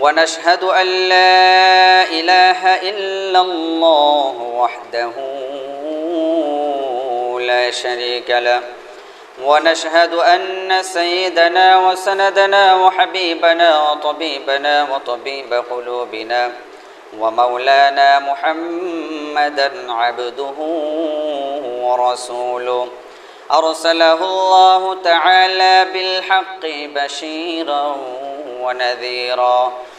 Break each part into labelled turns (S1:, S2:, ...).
S1: ونشهد أن لا إله إلا الله وحده لا شريك له. ونشهد أن سيدنا وسندنا وحبيبنا وطبيبنا وطبيب قلوبنا ومولانا محمدا عبده ورسوله. أرسله الله تعالى بالحق بشيرا ونذيرا.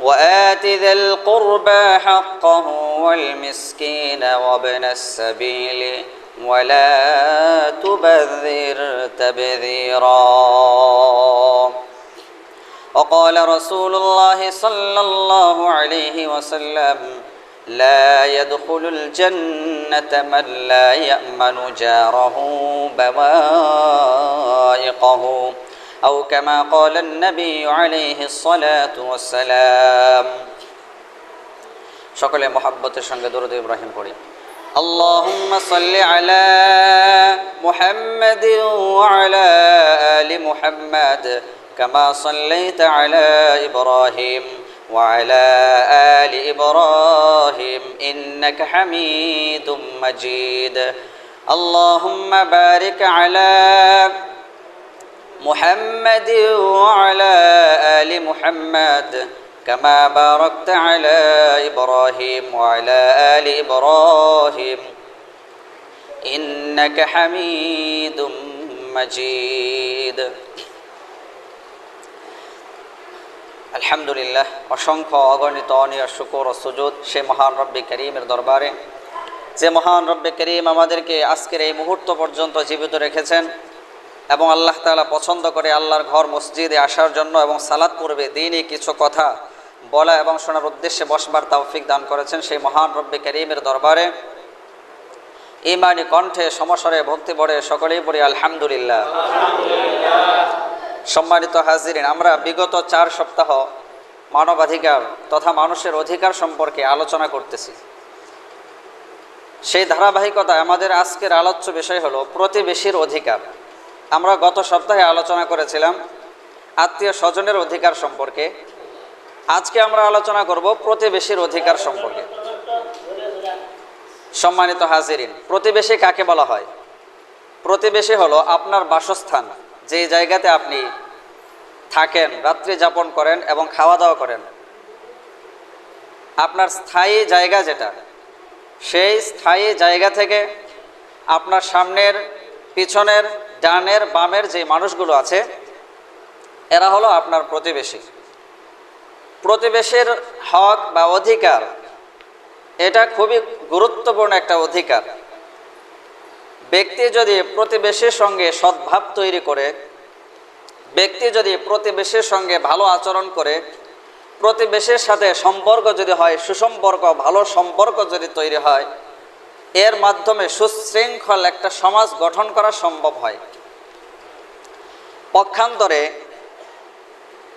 S1: وآت ذا القربى حقه والمسكين وابن السبيل ولا تبذر تبذيرا. وقال رسول الله صلى الله عليه وسلم لا يدخل الجنة من لا يأمن جاره بوائقه. أو كما قال النبي عليه الصلاة والسلام সকলে মহাব্বতের সঙ্গে দরুদ ইব্রাহিম পড়ি اللهم صل على محمد وعلى آل محمد كما صليت على إبراهيم وعلى آل إبراهيم إنك حميد مجيد اللهم بارك على محمد وعلى آل محمد كما باركت على إبراهيم وعلى آل إبراهيم إنك حميد مجيد আলহামদুলিল্লাহ অসংখ্য অগণিত অনিয় শুকুর ও সুজুদ সে মহান রব্বি করিমের দরবারে যে মহান রব্বি করিম আমাদেরকে আজকের এই মুহূর্ত পর্যন্ত জীবিত রেখেছেন এবং আল্লাহ তালা পছন্দ করে আল্লাহর ঘর মসজিদে আসার জন্য এবং সালাদ পূর্বে দিনই কিছু কথা বলা এবং শোনার উদ্দেশ্যে বসবার তাওফিক দান করেছেন সেই মহান রব্বি করিমের দরবারে। ইমানি কণ্ঠে সমসরে ভক্তি পড়ে সকলেই পড়ি, আলহামদুলিল্লাহ। সম্মানিত হাজিরিন, আমরা বিগত চার সপ্তাহ মানবাধিকার তথা মানুষের অধিকার সম্পর্কে আলোচনা করতেছি। সেই ধারাবাহিকতায় আমাদের আজকের আলোচ্য বিষয় হলো প্রতিবেশীর অধিকার। আমরা গত সপ্তাহে আলোচনা করেছিলাম আত্মীয় স্বজনের অধিকার সম্পর্কে। আজকে আমরা আলোচনা করব প্রতিবেশীর অধিকার সম্পর্কে। সম্মানিত হাজিরিন, প্রতিবেশী কাকে বলা হয়? প্রতিবেশী হলো আপনার বাসস্থান, যে জায়গাতে আপনি থাকেন, রাত্রি যাপন করেন এবং খাওয়া দাওয়া করেন। আপনার স্থায়ী জায়গা যেটা, সেই স্থায়ী জায়গা থেকে আপনার সামনের, পিছনের ডানের বামের যে মানুষগুলো আছে, এরা হলো আপনার প্রতিবেশী। প্রতিবেশীর হক বা অধিকার, এটা খুবই গুরুত্বপূর্ণ একটা অধিকার। ব্যক্তি যদি প্রতিবেশীর সঙ্গে সদ্ভাব তৈরি করে, ব্যক্তি যদি প্রতিবেশীর সঙ্গে ভালো আচরণ করে, প্রতিবেশীর সাথে সম্পর্ক যদি হয়, সুসম্পর্ক, ভালো সম্পর্ক যদি তৈরি হয় এর মাধ্যমে সুশৃঙ্খল একটা সমাজ গঠন করা সম্ভব হয়। পক্ষান্তরে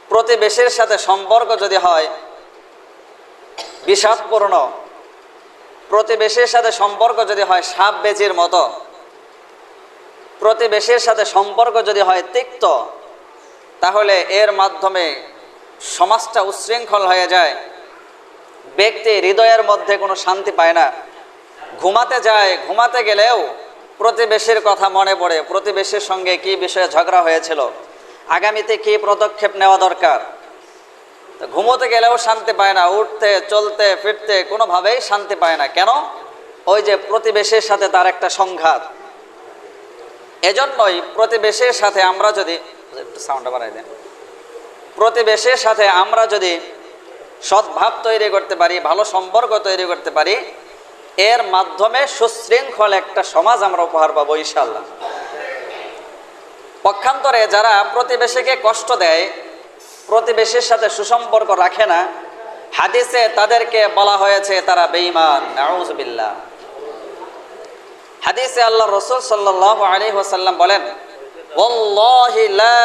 S1: প্রতিবেশীর সাথে সম্পর্ক যদি হয়, বিষাদপূর্ণ। প্রতিবেশীর সাথে সম্পর্ক যদি হয় সাপ বেজির মতো। প্রতিবেশীর সাথে সম্পর্ক যদি হয়, তিক্ত। তাহলে এর মাধ্যমে সমাজটা উচ্ছৃঙ্খল হয়ে যায়। ব্যক্তি হৃদয়ের মধ্যে কোনো শান্তি পায় না। ঘুমাতে যায়, ঘুমাতে গেলেও প্রতিবেশীর কথা মনে পড়ে, প্রতিবেশীর সঙ্গে কি বিষয়ে ঝগড়া হয়েছিল, আগামীতে কি পদক্ষেপ নেওয়া দরকার? ঘুমোতে গেলেও শান্তি পায় না, উঠতে, চলতে, ফিরতে, কোনোভাবেই শান্তি পায় না। কেন? ওই যে প্রতিবেশীর সাথে তার একটা সংঘাত। এজন্যই প্রতিবেশীর সাথে আমরা যদি সাউন্ডটা বাড়াই দেন। প্রতিবেশীর সাথে আমরা যদি সদ্ভাব তৈরি করতে পারি, ভালো সম্পর্ক তৈরি করতে পারি এর মাধ্যমে সুশৃঙ্খল একটা সমাজ আমরা উপহার পাবো ইনশাল্লাহ পক্ষান্তরে যারা প্রতিবেশীকে কষ্ট দেয়, প্রতিবেশীর সাথে সুসম্পর্ক রাখে না, হাদিসে তাদেরকে বলা হয়েছে, তারা বেঈমান হাদিসে আল্লাহ রসুল সাল্লাহ আলী ওসাল্লাম বলেন, ওয়াল্লাহি লা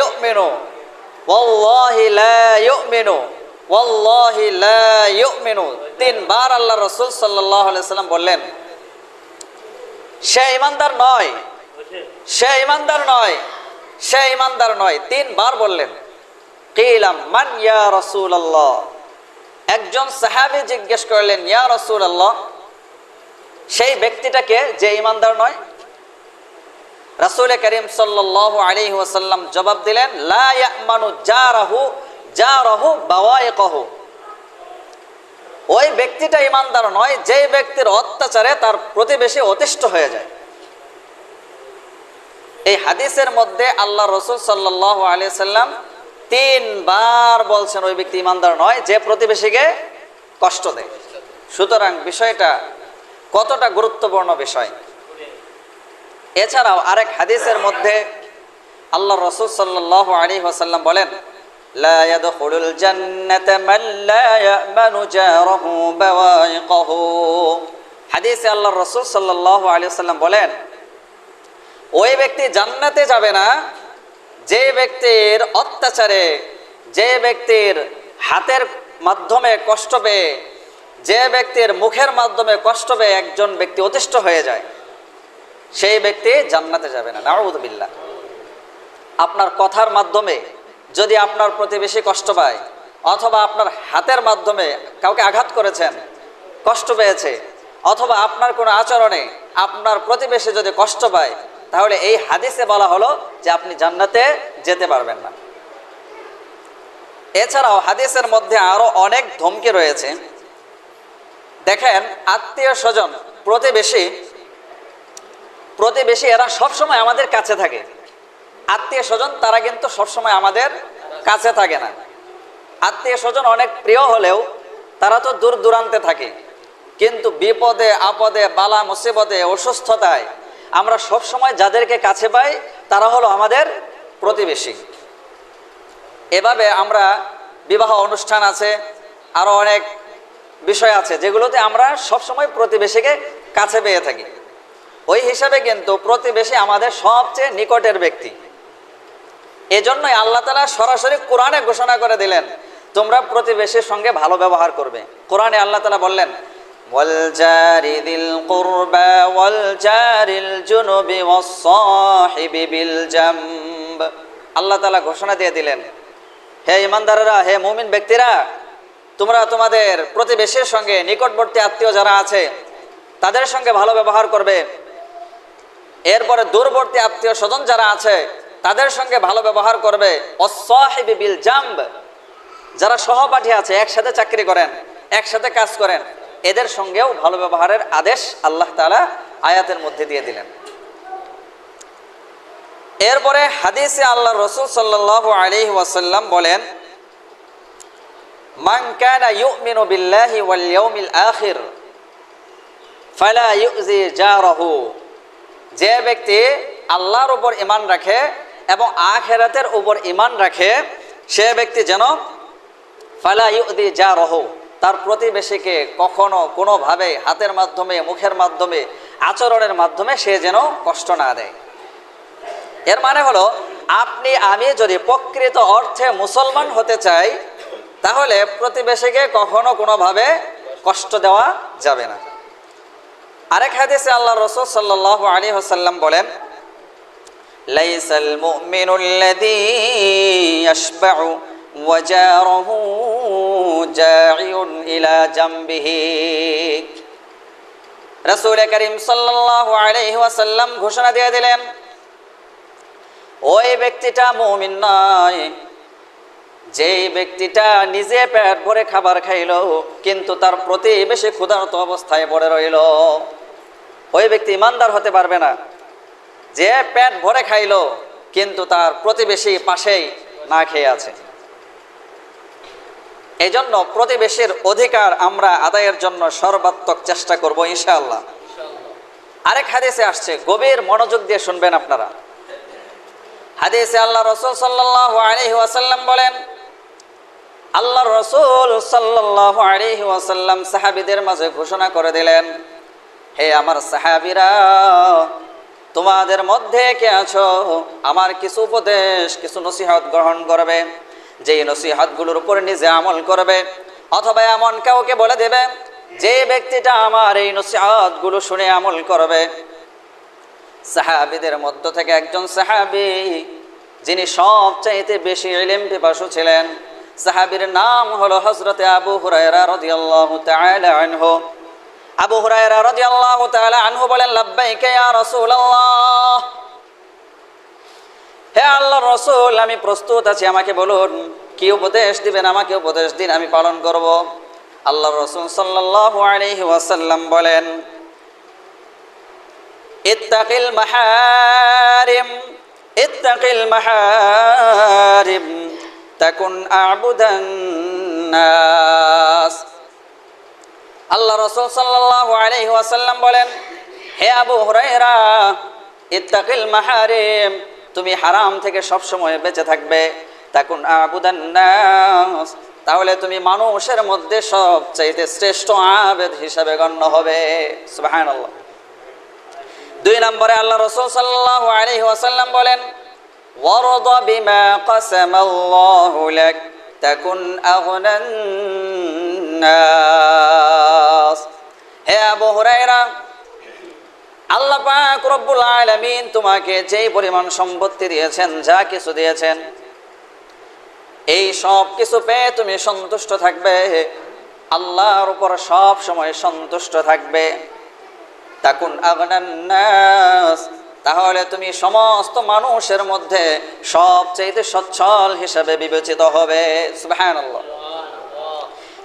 S1: ইউমিনু, ওয়াল্লাহি লা ইউমিনু। ওয়াল্লাহি লা ইউমিনু। তিনবার আল্লাহ রসুল আলাইহি সাল্লাম বললেন, সে ইমানদার নয়, সে ইমানদার নয়, সে ইমানদার নয়। তিনবার বললেন কিলাম একজন সাহাবী জিজ্ঞেস করলেন, ইয়া রসুল আল্লাহ সেই ব্যক্তিটাকে যে ইমানদার নয়? রাসূল করিম সাল্লাল্লাহু আলাইহি ওয়াসাল্লাম জবাব দিলেন, লা বাওয়াইকাহু ওই ব্যক্তিটা ইমানদার নয়, যে ব্যক্তির অত্যাচারে তার প্রতিবেশী অতিষ্ঠ হয়ে যায়। এই হাদিসের মধ্যে আল্লাহ রসুল সাল্লাহ আলি সাল্লাম তিনবার বলছেন, ওই ব্যক্তি ইমানদার নয়, যে প্রতিবেশীকে কষ্ট দেয়। সুতরাং বিষয়টা কতটা গুরুত্বপূর্ণ বিষয়। এছাড়াও আরেক হাদিসের মধ্যে আল্লাহ রসুল সাল্লাহ আলী ওসাল্লাম বলেন لا يدخل الجنة من لا يأمن جاره بوائقه হাদিসে আল্লাহ রসুল সাল্লাহ আলী সাল্লাম বলেন ওই ব্যক্তি জান্নাতে যাবে না যে ব্যক্তির অত্যাচারে যে ব্যক্তির হাতের মাধ্যমে কষ্ট পেয়ে যে ব্যক্তির মুখের মাধ্যমে কষ্ট পেয়ে একজন ব্যক্তি অতিষ্ঠ হয়ে যায় সেই ব্যক্তি জান্নাতে যাবে না নাউদুবিল্লাহ আপনার কথার মাধ্যমে যদি আপনার প্রতিবেশী কষ্ট পায়, অথবা আপনার হাতের মাধ্যমে কাউকে আঘাত করেছেন, কষ্ট পেয়েছে, অথবা আপনার কোনো আচরণে আপনার প্রতিবেশী যদি কষ্ট পায়, তাহলে এই হাদিসে বলা হলো যে আপনি জান্নাতে যেতে পারবেন না। এছাড়াও হাদিসের মধ্যে আরও অনেক ধমকি রয়েছে। দেখেন, আত্মীয় স্বজন, প্রতিবেশী প্রতিবেশী এরা সবসময় আমাদের কাছে থাকে। আত্মীয় স্বজন তারা কিন্তু সবসময় আমাদের কাছে থাকে না। আত্মীয় স্বজন অনেক প্রিয় হলেও তারা তো দূর দূরান্তে থাকে। কিন্তু বিপদে, আপদে, বালা, মুসিবতে, অসুস্থতায় আমরা সব সময় যাদেরকে কাছে পাই, তারা হলো আমাদের প্রতিবেশী। এভাবে আমরা বিবাহ অনুষ্ঠান আছে আরও অনেক বিষয় আছে যেগুলোতে আমরা সবসময় প্রতিবেশীকে কাছে পেয়ে থাকি। ওই হিসাবে কিন্তু প্রতিবেশী আমাদের সবচেয়ে নিকটের ব্যক্তি। এজন্যই আল্লাহ তালা সরাসরি কোরআনে ঘোষণা করে দিলেন তোমরা প্রতিবেশীর সঙ্গে ভালো ব্যবহার করবে কোরআনে আল্লাহ তালা বললেন والجار ذي القربى والجار الجنب والصاحب بالجنب আল্লাহ তালা ঘোষণা দিয়ে দিলেন হে ইমানদারেরা হে মুমিন ব্যক্তিরা তোমরা তোমাদের প্রতিবেশীর সঙ্গে নিকটবর্তী আত্মীয় যারা আছে তাদের সঙ্গে ভালো ব্যবহার করবে এরপরে দূরবর্তী আত্মীয় স্বজন যারা আছে তাদের সঙ্গে ভালো ব্যবহার করবে। বিল জাম্ব। যারা সহপাঠী আছে, একসাথে চাকরি করেন, একসাথে কাজ করেন, এদের সঙ্গেও ভালো ব্যবহারের আদেশ আল্লাহ তালা আয়াতের মধ্যে দিয়ে দিলেন। এরপরে হাদিসে আল্লাহ রসুল সাল্লাহ আলী ওয়াসাল্লাম বলেন, মান কানা ইউমিনু বিল্লাহি ওয়াল ইয়াউমিল আখির, ফালা ইউজি যে ব্যক্তি আল্লাহর উপর ইমান রাখে এবং আখেরাতের উপর ইমান রাখে, সে ব্যক্তি যেন ফালা ইউদি জারাহু, তার প্রতিবেশীকে কখনো কোনোভাবে হাতের মাধ্যমে, মুখের মাধ্যমে, আচরণের মাধ্যমে সে যেন কষ্ট না দেয়। এর মানে হলো, আপনি, আমি যদি প্রকৃত অর্থে মুসলমান হতে চাই, তাহলে প্রতিবেশীকে কখনো কোনোভাবে কষ্ট দেওয়া যাবে না। আরেক হাদিসে আল্লাহ রসুল সাল্লাহ আলী হাসাল্লাম বলেন লাইসাল মুমিনুল্লাযী ইয়াশবাউ وجاره جاعي إلى جنبه রসুল করিম সাল্লাহ আলাইহি ওয়াসাল্লাম ঘোষণা দিয়ে দিলেন ওই ব্যক্তিটা মুমিন নয় যেই ব্যক্তিটা নিজে পেট ভরে খাবার খাইলো কিন্তু তার প্রতিবেশী ক্ষুধার্ত অবস্থায় পড়ে রইল ওই ব্যক্তি ইমানদার হতে পারবে না যে পেট ভরে খাইলো, কিন্তু তার প্রতিবেশী পাশেই না খেয়ে আছে। এই জন্য প্রতিবেশীর অধিকার আমরা আদায়ের জন্য সর্বাত্মক চেষ্টা করব ইনশাআল্লাহ। আরেক হাদিসে আসছে, গভীর মনোযোগ দিয়ে শুনবেন আপনারা। হাদিসে আল্লাহ রসুল সাল্লাহ আলহি ওয়াসাল্লাম বলেন আল্লাহ রসুল সাল্লাহ আলহি ওয়াসাল্লাম সাহাবিদের মাঝে ঘোষণা করে দিলেন, হে আমার সাহাবিরা তোমাদের মধ্যে কে আছো? আমার কিছু উপদেশ, কিছু নসিহত গ্রহণ করবে। যেই নসিহতগুলোর উপর নিজে আমল করবে, অথবা এমন কাউকে বলে দেবে, যে ব্যক্তিটা আমার এই নসিহতগুলো শুনে আমল করবে। সাহাবিদের মধ্য থেকে একজন সাহাবি, যিনি সবচাইতে বেশি ইলিম পিপাসু ছিলেন, সাহাবির নাম হলো হজরতে আবু হুরায়রা রাদিয়াল্লাহু তাআলা আনহু। আবু হুরায়রা রাদিয়াল্লাহু তাআলা আনহু বলেন, লাব্বাইকা ইয়া রাসূলুল্লাহ। হে আল্লাহর রাসূল, আমি প্রস্তুত আছি, আমাকে বলুন, কি উপদেশ দিবেন, আমাকে উপদেশ দিন, আমি পালন করব। আল্লাহর রাসূল সাল্লাল্লাহু আলাইহি ওয়াসাল্লাম বলেন, ইত্তাকিল মাহারিম ইত্তাকিল মাহারিম, তাকুন আবুদান নাস। আল্লাহ রসুল সাল্লাল্লাহু আলাইহি ওয়াসাল্লাম বলেন, হে আবু হুরায়রা, ইত্তাকিল মাহারিম, তুমি হারাম থেকে সব সময় বেঁচে থাকবে। তাকুন আবুদান তাহলে তুমি মানুষের মধ্যে সবচাইতে শ্রেষ্ঠ আবেদ হিসাবে গণ্য হবে। দুই নম্বরে আল্লাহ রসুল সাল্লাহ আলাইহি ওয়াসাল্লাম বলেন, ওয়ারদ বিমা কাসামাল্লাহু লাক। তাকুন আগনান নাস। হে আবু হুরায়রা, আল্লাহ পাক রব্বুল আলামিন তোমাকে যেই পরিমাণ সম্পত্তি দিয়েছেন, যা কিছু দিয়েছেন, এই সব কিছু পেয়ে তুমি সন্তুষ্ট থাকবে। আল্লাহর উপর সব সময় সন্তুষ্ট থাকবে। তাকুন আগনান্নাস তাহলে তুমি সমস্ত মানুষের মধ্যে সবচেয়ে সচ্ছল হিসাবে বিবেচিত হবে।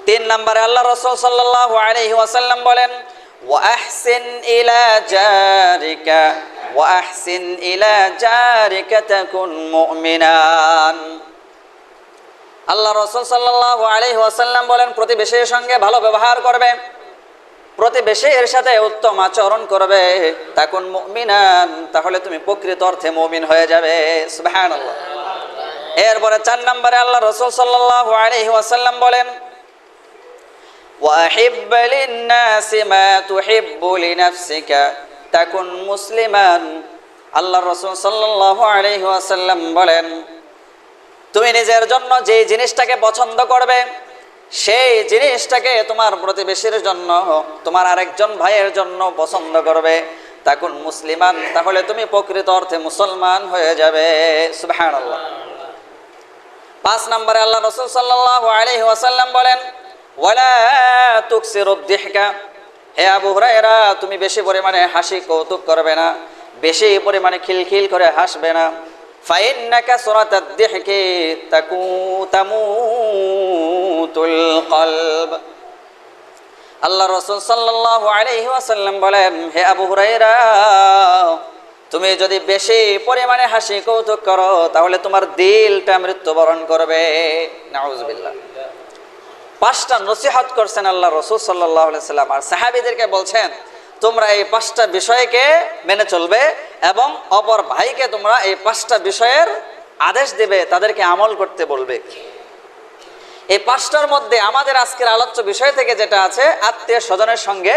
S1: তিন নম্বরে আল্লাহ রসুল সাল্লাল্লাহু আলাইহি ওয়াসাল্লাম বলেন, ওয়াহসিন ইলা জারিকা, ওয়াহসিন ইলা জারিকা তাকুন আল্লাহ রসুল সাল্লাল্লাহু আলাইহি ওয়াসাল্লাম বলেন, প্রতিবেশীর সঙ্গে ভালো ব্যবহার করবে। প্রতিবেশীর সাথে উত্তম আচরণ করবে তখন মুমিনান তাহলে তুমি প্রকৃত অর্থে মুমিন হয়ে যাবে সুবহানাল্লাহ এরপরে চার নম্বরে আল্লাহ রসুল সাল্লাল্লাহু আলাইহি ওয়াসাল্লাম বলেন وأحب للناس ما تحب لنفسك تكن مسلما আল্লাহ রসুল সাল্লাল্লাহু আলাইহি ওয়াসাল্লাম বলেন তুমি নিজের জন্য যে জিনিসটাকে পছন্দ করবে সেই জিনিসটাকে তোমার প্রতিবেশীর জন্য, তোমার আরেকজন ভাইয়ের জন্য পছন্দ করবে। তখন মুসলিমান, তাহলে তুমি প্রকৃত অর্থে মুসলমান হয়ে যাবে। সুবহানাল্লাহ। পাঁচ নম্বরে আল্লাহ রসুল সাল্লাল্লাহু আলাইহি ওয়াসাল্লাম বলেন হে আবু হুরায়রা, তুমি বেশি পরিমাণে হাসি কৌতুক করবে না, বেশি পরিমাণে খিলখিল করে হাসবে না। ফাইন্নাকা সুরাতাদ দিহকি তাকু তামুতুল আল্লাহ রসুল আলাইহি ওয়াসাল্লাম বলেন, হে আবু হুরায়রা, তুমি যদি বেশি পরিমাণে হাসি কৌতুক করো, তাহলে তোমার দিলটা মৃত্যুবরণ করবে। নাউজুবিল্লাহ পাঁচটা নসিহত করছেন আল্লাহ রসুল সাল্লাহ সাল্লাম আর সাহাবিদেরকে বলছেন তোমরা এই পাঁচটা বিষয়কে মেনে চলবে এবং অপর ভাইকে তোমরা এই পাঁচটা বিষয়ের আদেশ দেবে, তাদেরকে আমল করতে বলবে। এই পাঁচটার মধ্যে আমাদের আজকের আলোচ্য বিষয় থেকে যেটা আছে, আত্মীয় স্বজনের সঙ্গে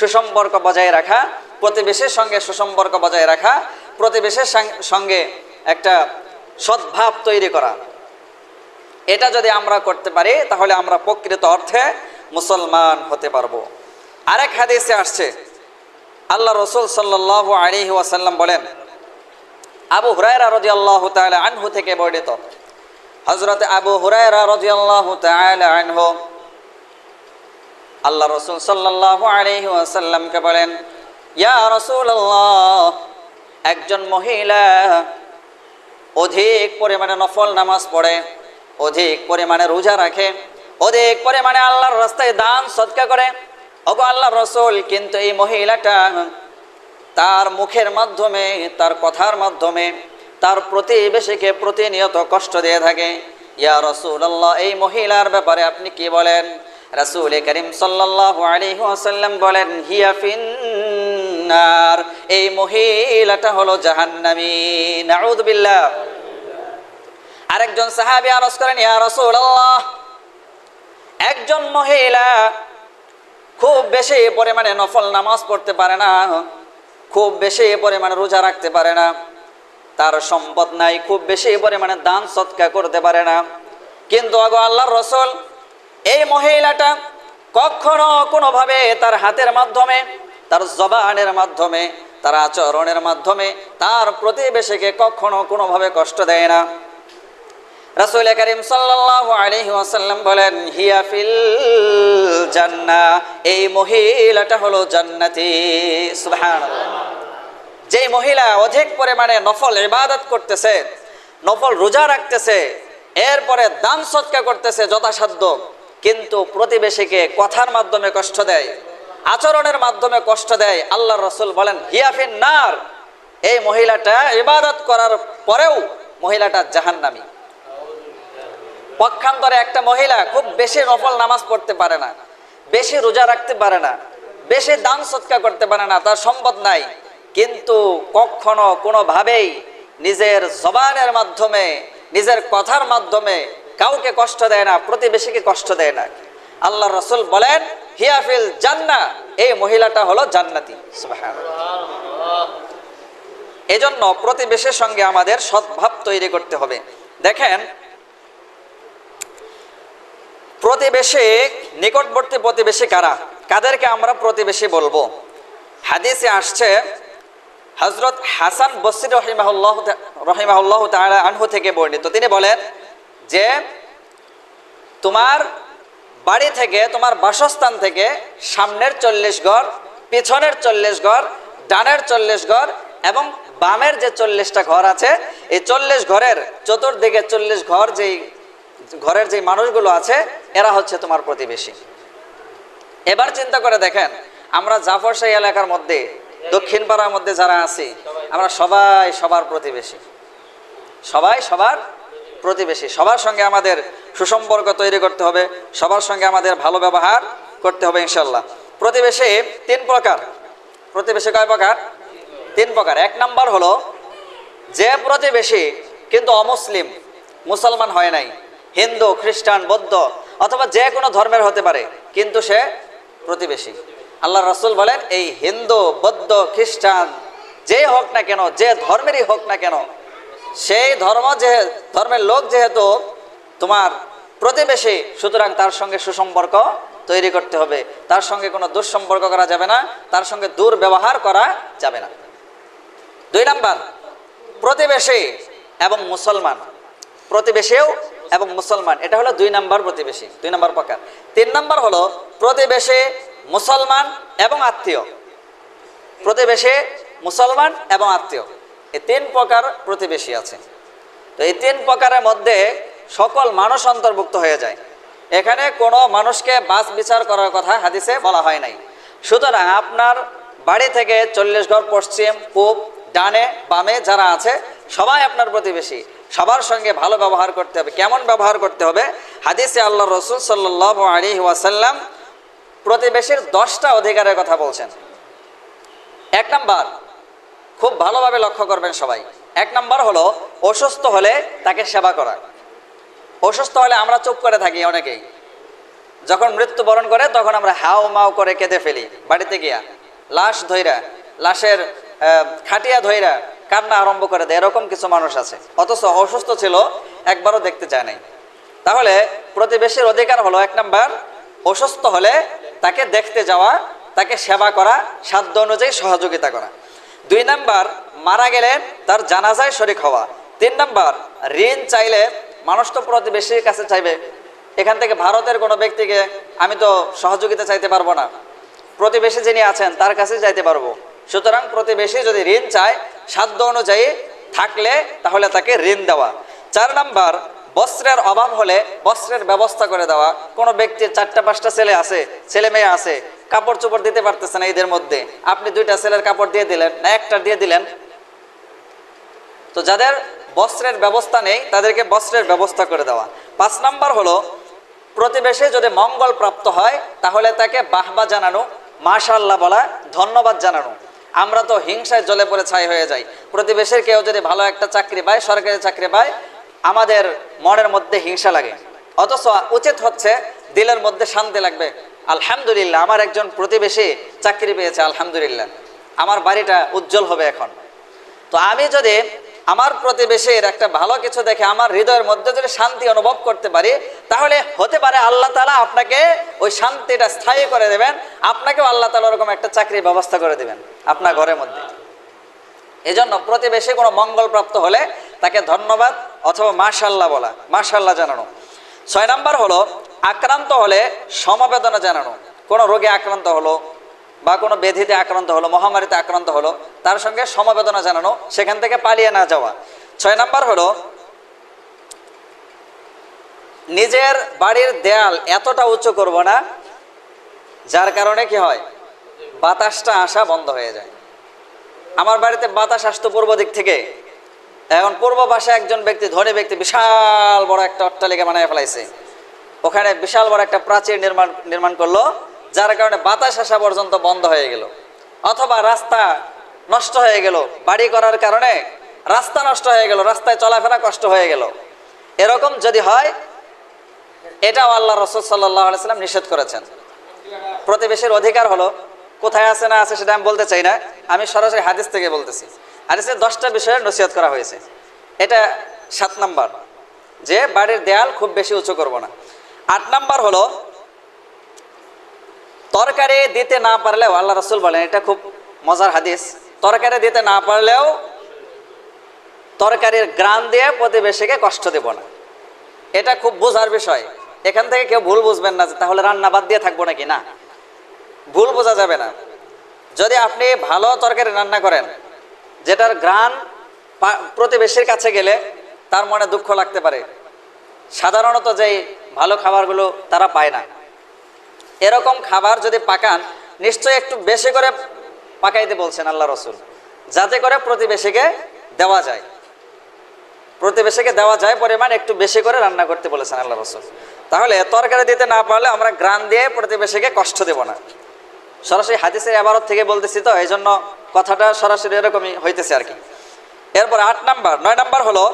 S1: সুসম্পর্ক বজায় রাখা, প্রতিবেশীর সঙ্গে সুসম্পর্ক বজায় রাখা, প্রতিবেশীর সঙ্গে একটা সদ্ভাব তৈরি করা। এটা যদি আমরা করতে পারি, তাহলে আমরা প্রকৃত অর্থে মুসলমান হতে পারব। আরেক হাদিসে আসছে আল্লাহ রসুল সাল্লাহ আলিহি ওয়াসাল্লাম বলেন, আবু হুরায়রা রাজি আল্লাহ আনহু থেকে বর্ণিত। হজরত আবু হুরায়রা রাজি আল্লাহ আনহু আল্লাহ রসুল সাল্লাহ আলিহি ওয়াসাল্লামকে বলেন, ইয়া রসুল্লাহ একজন মহিলা অধিক পরিমাণে নফল নামাজ পড়ে, অধিক পরিমাণে রোজা রাখে, অধিক পরিমাণে আল্লাহর রাস্তায় দান সৎকা করে ওগো আল্লাহ রসুল, কিন্তু এই মহিলাটা তার মুখের মাধ্যমে, তার কথার মাধ্যমে, তার প্রতিবেশীকে প্রতিনিয়ত কষ্ট দিয়ে থাকে। ইয়া রসুল আল্লাহ এই মহিলার ব্যাপারে আপনি কি বলেন? রাসূল করিম ওয়াসাল্লাম বলেন, হিয়া ফিন্নার এই মহিলাটা হলো জাহান্নামী। বিল্লাহ। আরেকজন সাহাবী আরজ করেন, ইয়া রাসূলুল্লাহ একজন মহিলা খুব বেশি পরিমাণে নফল নামাজ পড়তে পারে না, খুব বেশি পরিমাণে রোজা রাখতে পারে না, তার সম্পদ নাই, খুব বেশি পরিমাণে দান সৎকা করতে পারে না। কিন্তু আগো আল্লাহর রসল, এই মহিলাটা কখনো কোনোভাবে তার হাতের মাধ্যমে, তার জবানের মাধ্যমে, তার আচরণের মাধ্যমে, তার প্রতিবেশীকে কখনো কোনোভাবে কষ্ট দেয় না। রাসূল করিম সাল্লাল্লাহু আলাইহি ওয়াসাল্লাম বলেন, হিয়া ফিল জান্নাহ। এই মহিলাটা হলো জান্নাতি। সুবহানাল্লাহ। যেই মহিলা অধিক পরিমাণে নফল ইবাদত করতেছে, নফল রোজা রাখতেছে, এরপরে দান সৎকা করতেছে যথাসাধ্য, কিন্তু প্রতিবেশীকে কথার মাধ্যমে কষ্ট দেয়, আচরণের মাধ্যমে কষ্ট দেয় আল্লাহ রসুল বলেন হিয়াফিন নার। এই মহিলাটা ইবাদত করার পরেও মহিলাটা জাহান্নামী। পক্ষান্তরে একটা মহিলা খুব বেশি নফল নামাজ পড়তে পারে না, বেশি রোজা রাখতে পারে না, বেশি দান সৎকা করতে পারে না, তার সম্পদ নাই। কিন্তু কখনো কোনোভাবেই নিজের জবানের মাধ্যমে, নিজের কথার মাধ্যমে কাউকে কষ্ট দেয় না, প্রতিবেশীকে কষ্ট দেয় না। আল্লাহ রসুল বলেন হিয়াফিল জান্না এই মহিলাটা হলো জান্নাতি। এজন্য প্রতিবেশীর সঙ্গে আমাদের সদ্ভাব তৈরি করতে হবে। দেখেন প্রতিবেশী, নিকটবর্তী প্রতিবেশী কারা? কাদেরকে আমরা প্রতিবেশী বলব? হাদিসে আসছে হজরত হাসান বসির রহিমাহুল্লাহ রহিমাহুল্লাহ আনহু থেকে বর্ণিত। তিনি বলেন যে, তোমার বাড়ি থেকে, তোমার বাসস্থান থেকে সামনের চল্লিশ ঘর, পিছনের চল্লিশ ঘর, ডানের চল্লিশ ঘর এবং বামের যে চল্লিশটা ঘর আছে, এই চল্লিশ ঘরের চতুর্দিকে চল্লিশ ঘর যেই, ঘরের যে মানুষগুলো আছে এরা হচ্ছে তোমার প্রতিবেশী। এবার চিন্তা করে দেখেন, আমরা জাফরশাহী এলাকার মধ্যে, দক্ষিণ পাড়ার মধ্যে যারা আছি, আমরা সবাই সবার প্রতিবেশী। সবাই সবার প্রতিবেশী। সবার সঙ্গে আমাদের সুসম্পর্ক তৈরি করতে হবে, সবার সঙ্গে আমাদের ভালো ব্যবহার করতে হবে ইনশাল্লাহ প্রতিবেশী তিন প্রকার। প্রতিবেশী কয় প্রকার? তিন প্রকার। এক নাম্বার হলো, যে প্রতিবেশী কিন্তু অমুসলিম, মুসলমান হয় নাই, হিন্দু, খ্রিস্টান, বৌদ্ধ অথবা যে কোনো ধর্মের হতে পারে, কিন্তু সে প্রতিবেশী। আল্লাহ রসুল বলেন, এই হিন্দু, বৌদ্ধ, খ্রিস্টান যে হোক না কেন, যে ধর্মেরই হোক না কেন, সেই ধর্ম যে, ধর্মের লোক যেহেতু তোমার প্রতিবেশী, সুতরাং তার সঙ্গে সুসম্পর্ক তৈরি করতে হবে। তার সঙ্গে কোনো দুঃসম্পর্ক করা যাবে না, তার সঙ্গে দুর্ব্যবহার করা যাবে না। দুই নাম্বার, প্রতিবেশী এবং মুসলমান। প্রতিবেশীও এবং মুসলমান। এটা হলো দুই নাম্বার প্রতিবেশী, দুই নাম্বার প্রকার। তিন নাম্বার হলো প্রতিবেশী মুসলমান এবং আত্মীয়। প্রতিবেশী মুসলমান এবং আত্মীয়। এই তিন প্রকার প্রতিবেশী আছে। তো এই তিন প্রকারের মধ্যে সকল মানুষ অন্তর্ভুক্ত হয়ে যায়। এখানে কোনো মানুষকে বাস বিচার করার কথা হাদিসে বলা হয় নাই। সুতরাং আপনার বাড়ি থেকে চল্লিশ ঘর পশ্চিম, পূব, ডানে, বামে যারা আছে, সবাই আপনার প্রতিবেশী। সবার সঙ্গে ভালো ব্যবহার করতে হবে। কেমন ব্যবহার করতে হবে? হাদিসে আল্লাহ রসুল সাল্লাহ আলী ওয়াসাল্লাম প্রতিবেশীর দশটা অধিকারের কথা বলছেন। এক নাম্বার, খুব ভালোভাবে লক্ষ্য করবেন সবাই। এক নাম্বার হলো, অসুস্থ হলে তাকে সেবা করা। অসুস্থ হলে আমরা চুপ করে থাকি অনেকেই। যখন মৃত্যুবরণ করে, তখন আমরা হাও মাও করে কেঁদে ফেলি। বাড়িতে গিয়া, লাশ ধইরা, লাশের খাটিয়া ধইরা কান্না আরম্ভ করে দেয়, এরকম কিছু মানুষ আছে। অথচ অসুস্থ ছিল, একবারও দেখতে চায় নাই। তাহলে প্রতিবেশীর অধিকার হলো, এক নাম্বার, অসুস্থ হলে তাকে দেখতে যাওয়া, তাকে সেবা করা, সাধ্য অনুযায়ী সহযোগিতা করা। দুই নাম্বার, মারা গেলে তার জানাজায় শরিক হওয়া। তিন নাম্বার, ঋণ চাইলে মানুষ তো প্রতিবেশীর কাছে চাইবে। এখান থেকে ভারতের কোনো ব্যক্তিকে আমি তো সহযোগিতা চাইতে পারব না। প্রতিবেশী যিনি আছেন, তার কাছে যাইতে পারব। সুতরাং প্রতিবেশী যদি ঋণ চায়, সাধ্য অনুযায়ী থাকলে তাহলে তাকে ঋণ দেওয়া। চার নাম্বার, বস্ত্রের অভাব হলে বস্ত্রের ব্যবস্থা করে দেওয়া। কোনো ব্যক্তির চারটা পাঁচটা ছেলে আছে, ছেলে মেয়ে আছে, কাপড় চোপড় দিতে পারতেছে না ঈদের মধ্যে। আপনি দুইটা ছেলের কাপড় দিয়ে দিলেন, না একটা দিয়ে দিলেন? তো যাদের বস্ত্রের ব্যবস্থা নেই, তাদেরকে বস্ত্রের ব্যবস্থা করে দেওয়া। পাঁচ নাম্বার হলো, প্রতিবেশী যদি মঙ্গল প্রাপ্ত হয়, তাহলে তাকে বাহবা জানানো মাশাল্লাহ বলা ধন্যবাদ জানানো। আমরা তো হিংসায় জলে পড়ে ছাই হয়ে যাই। প্রতিবেশের কেউ যদি ভালো একটা চাকরি পায়, সরকারি চাকরি পায়, আমাদের মনের মধ্যে হিংসা লাগে। অথচ উচিত হচ্ছে দিলের মধ্যে শান্তি লাগবে। আলহামদুলিল্লাহ, আমার একজন প্রতিবেশী চাকরি পেয়েছে, আলহামদুলিল্লাহ। আমার বাড়িটা উজ্জ্বল হবে এখন। তো আমি যদি আমার প্রতিবেশীর একটা ভালো কিছু দেখে আমার হৃদয়ের মধ্যে যদি শান্তি অনুভব করতে পারি, তাহলে হতে পারে আল্লাহ তালা আপনাকে ওই শান্তিটা স্থায়ী করে দেবেন, আপনাকেও আল্লাহ তালা ওরকম একটা চাকরির ব্যবস্থা করে দেবেন আপনার ঘরের মধ্যে। এজন্য প্রতিবেশী কোনো মঙ্গল প্রাপ্ত হলে তাকে ধন্যবাদ অথবা মাশাল্লাহ বলা মাশাল্লাহ জানানো। ছয় নাম্বার হলো, আক্রান্ত হলে সমবেদনা জানানো। কোনো রোগে আক্রান্ত হলো বা কোনো ব্যাধিতে আক্রান্ত হলো, মহামারীতে আক্রান্ত হলো, তার সঙ্গে সমবেদনা জানানো, সেখান থেকে পালিয়ে না যাওয়া। ছয় নাম্বার হলো, নিজের বাড়ির দেয়াল এতটা উঁচু করব না, যার কারণে কি হয়, বাতাসটা আসা বন্ধ হয়ে যায়। আমার বাড়িতে বাতাস আসতো পূর্ব দিক থেকে। এখন পূর্ব পাশে একজন ব্যক্তি, ধনী ব্যক্তি, বিশাল বড় একটা অট্টালিকা বানিয়ে ফেলাইছে। ওখানে বিশাল বড় একটা প্রাচীর নির্মাণ নির্মাণ করল। যার কারণে বাতাস আসা পর্যন্ত বন্ধ হয়ে গেল। অথবা রাস্তা নষ্ট হয়ে গেল। বাড়ি করার কারণে রাস্তা নষ্ট হয়ে গেল। রাস্তায় চলাফেরা কষ্ট হয়ে গেল। এরকম যদি হয়, এটাও আল্লাহ রসদ সাল্লাহ সাল্লাম নিষেধ করেছেন। প্রতিবেশীর অধিকার হলো, কোথায় আছে না আছে সেটা আমি বলতে চাই না। আমি সরাসরি হাদিস থেকে বলতেছি। হাদিসের দশটা বিষয়ে নসিহত করা হয়েছে। এটা সাত নাম্বার। যে বাড়ির দেয়াল খুব বেশি উঁচু করব না। আট নাম্বার হলো তরকারি দিতে না পারলেও, আল্লাহ রসুল বলেন, এটা খুব মজার হাদিস। তরকারি দিতে না পারলেও তরকারির গ্রান দিয়ে প্রতিবেশীকে কষ্ট দেব না। এটা খুব বোঝার বিষয়। এখান থেকে কেউ ভুল বুঝবেন না যে তাহলে রান্না বাদ দিয়ে থাকব নাকি? না। ভুল বোঝা যাবে না। যদি আপনি ভালো তরকারি রান্না করেন, যেটার গ্রান প্রতিবেশীর কাছে গেলে তার মনে দুঃখ লাগতে পারে। সাধারণত যেই ভালো খাবারগুলো তারা পায় না। এরকম খাবার যদি পাকান, নিশ্চয়ই একটু বেশি করে পাকাইতে বলছেন আল্লাহ রসুল। যাতে করে প্রতিবেশীকে দেওয়া যায়। প্রতিবেশীকে দেওয়া যায় পরিমাণ একটু বেশি করে রান্না করতে বলেছেন আল্লাহ রসুল। তাহলে তরকারি দিতে না পারলে আমরা গ্রান দিয়ে প্রতিবেশীকে কষ্ট দেব না। সরাসরি হাদিসের আবারত থেকে বলতেছি তো এই জন্য কথাটা সরাসরি এরকমই হইতেছে আর কি। এরপর আট নাম্বার, নয় নাম্বার হলো,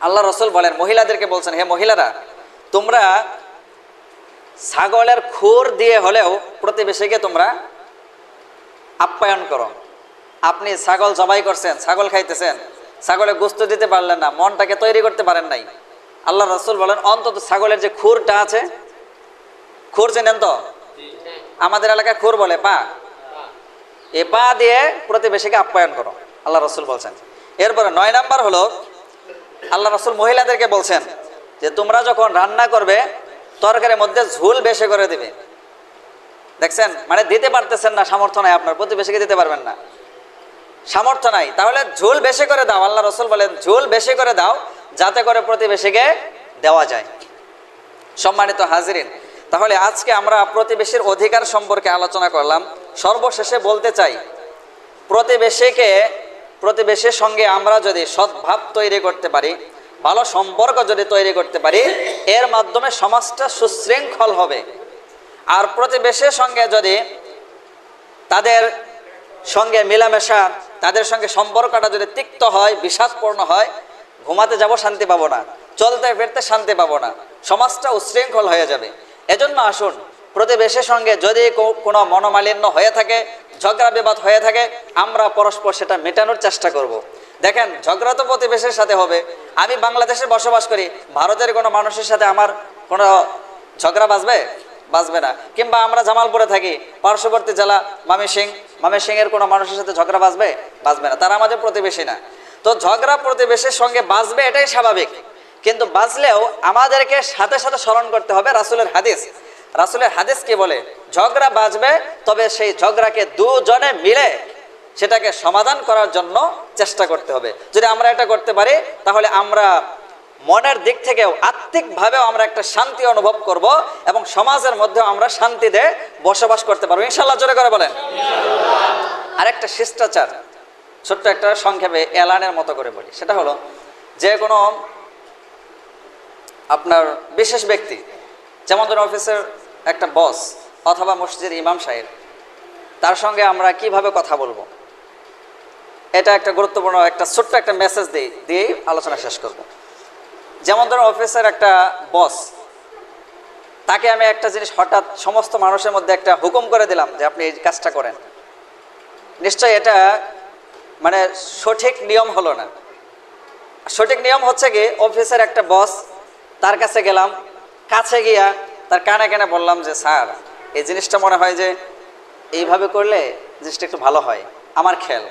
S1: আল্লাহ রসুল বলেন, মহিলাদেরকে বলছেন, হে মহিলারা, তোমরা ছাগলের খুর দিয়ে হলেও প্রতিবেশীকে তোমরা আপ্যায়ন করো। আপনি ছাগল জবাই করছেন, ছাগল খাইতেছেন, ছাগলে গোস্ত দিতে পারলেন না, মনটাকে তৈরি করতে পারেন নাই। আল্লাহ রসুল বলেন, অন্তত ছাগলের যে খুরটা আছে, খুর চেনেন তো? আমাদের এলাকায় খুর বলে, পা। এ পা দিয়ে প্রতিবেশীকে আপ্যায়ন করো, আল্লাহ রসুল বলছেন। এরপরে নয় নাম্বার হলো, আল্লাহ রসুল মহিলাদেরকে বলছেন যে, তোমরা যখন রান্না করবে তরকারির মধ্যে ঝুল বেশি করে দিবে। দেখছেন? মানে দিতে পারতেছেন না, সামর্থ্য নাই আপনার, প্রতিবেশীকে দিতে পারবেন না। সামর্থ্য নাই। তাহলে ঝুল বেশি করে দাও, আল্লাহ রসুল বলেন, ঝুল বেশি করে দাও, যাতে করে প্রতিবেশীকে দেওয়া যায়। সম্মানিত হাজিরিন, তাহলে আজকে আমরা প্রতিবেশীর অধিকার সম্পর্কে আলোচনা করলাম। সর্বশেষে বলতে চাই, প্রতিবেশীকে, প্রতিবেশীর সঙ্গে আমরা যদি সদ্ভাব তৈরি করতে পারি ভালো সম্পর্ক যদি তৈরি করতে পারি, এর মাধ্যমে সমাজটা সুশৃঙ্খল হবে আর প্রতিবেশীর সঙ্গে যদি তাদের সঙ্গে মেলামেশা, তাদের সঙ্গে সম্পর্কটা যদি তিক্ত হয়, বিষাদপূর্ণ হয়, ঘুমাতে যাব, শান্তি পাবো না, চলতে ফিরতে শান্তি পাবো না, সমাজটা উশৃঙ্খল হয়ে যাবে এজন্য আসুন, প্রতিবেশীর সঙ্গে যদি কোনো মনোমালিন্য হয়ে থাকে, ঝগড়া বিবাদ হয়ে থাকে, আমরা পরস্পর সেটা মেটানোর চেষ্টা করব। দেখেন, ঝগড়া তো প্রতিবেশীর সাথে হবে। আমি বাংলাদেশে বসবাস করি, ভারতের কোনো মানুষের সাথে আমার কোনো ঝগড়া বাজবে বাঁচবে না। কিংবা আমরা জামালপুরে থাকি, পার্শ্ববর্তী জেলা মামিসিং, মামিসিংয়ের কোনো মানুষের সাথে ঝগড়া বাঁচবে? বাঁচবে না। তারা আমাদের প্রতিবেশী না। তো ঝগড়া প্রতিবেশীর সঙ্গে বাঁচবে এটাই স্বাভাবিক। কিন্তু বাঁচলেও আমাদেরকে সাথে সাথে স্মরণ করতে হবে রাসুলের হাদিস। রাসুলের হাদিস কি বলে? ঝগড়া বাঁচবে, তবে সেই ঝগড়াকে দুজনে মিলে সেটাকে সমাধান করার জন্য চেষ্টা করতে হবে। যদি আমরা এটা করতে পারি, তাহলে আমরা মনের দিক থেকেও, আত্মিকভাবেও আমরা একটা শান্তি অনুভব করব এবং সমাজের মধ্যেও আমরা শান্তিতে বসবাস করতে পারব। ইনশাল্লাহ জোরে করে বলেন। আরেকটা শিষ্টাচার, ছোট্ট একটা সংক্ষেপে এলানের মতো করে বলি। সেটা হলো, যে কোনো আপনার বিশেষ ব্যক্তি, যেমন ধরুন অফিসের একটা বস অথবা মসজিদের ইমাম সাহেব, তার সঙ্গে আমরা কীভাবে কথা বলব? এটা একটা গুরুত্বপূর্ণ একটা ছোট্ট একটা মেসেজ দিই দিয়েই আলোচনা শেষ করব। যেমন ধরুন অফিসের একটা বস তাকে আমি একটা জিনিস হঠাৎ সমস্ত মানুষের মধ্যে একটা হুকুম করে দিলাম যে আপনি এই কাজটা করেন। নিশ্চয় এটা মানে সঠিক নিয়ম হলো না। সঠিক নিয়ম হচ্ছে কি অফিসের একটা বস তার কাছে গেলাম, কাছে গিয়া তার কানে কানে বললাম যে, স্যার, এই জিনিসটা মনে হয় যে এইভাবে করলে জিনিসটা একটু ভালো হয়। আমার খেয়াল।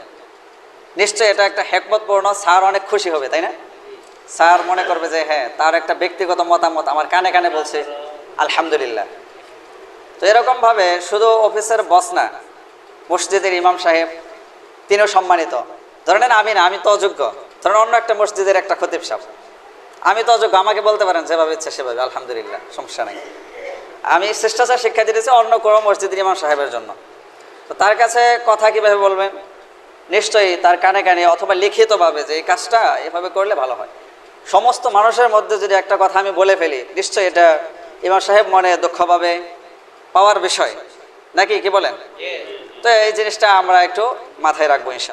S1: নিশ্চয় এটা একটা হেকমতপূর্ণ স্যার অনেক খুশি হবে, তাই না? স্যার মনে করবে যে হ্যাঁ তার একটা ব্যক্তিগত মতামত আমার কানে কানে বলছে, আলহামদুলিল্লাহ। তো এরকমভাবে শুধু অফিসের বস না, মসজিদের ইমাম সাহেব, তিনিও সম্মানিত। ধরে নেন আমি না, আমি তো অযোগ্য। ধরেন অন্য একটা মসজিদের একটা খতিব সাহেব। আমি তো অযোগ্য, আমাকে বলতে পারেন, যেভাবে ইচ্ছা সেভাবে, আলহামদুলিল্লাহ, সমস্যা নেই। আমি শিষ্টাচার শিক্ষা দিতেছি অন্য কোনো মসজিদের ইমাম সাহেবের জন্য। তো তার কাছে কথা কীভাবে বলবেন? নিশ্চয়ই তার কানে কানে অথবা লিখিতভাবে যে এই কাজটা এভাবে করলে ভালো হয়। সমস্ত মানুষের মধ্যে যদি একটা কথা আমি বলে ফেলি নিশ্চয়ই এটা ইমাম সাহেব মনে দুঃখভাবে পাওয়ার বিষয়। নাকি কি বলেন? তো এই জিনিসটা আমরা একটু মাথায় রাখব ইনশা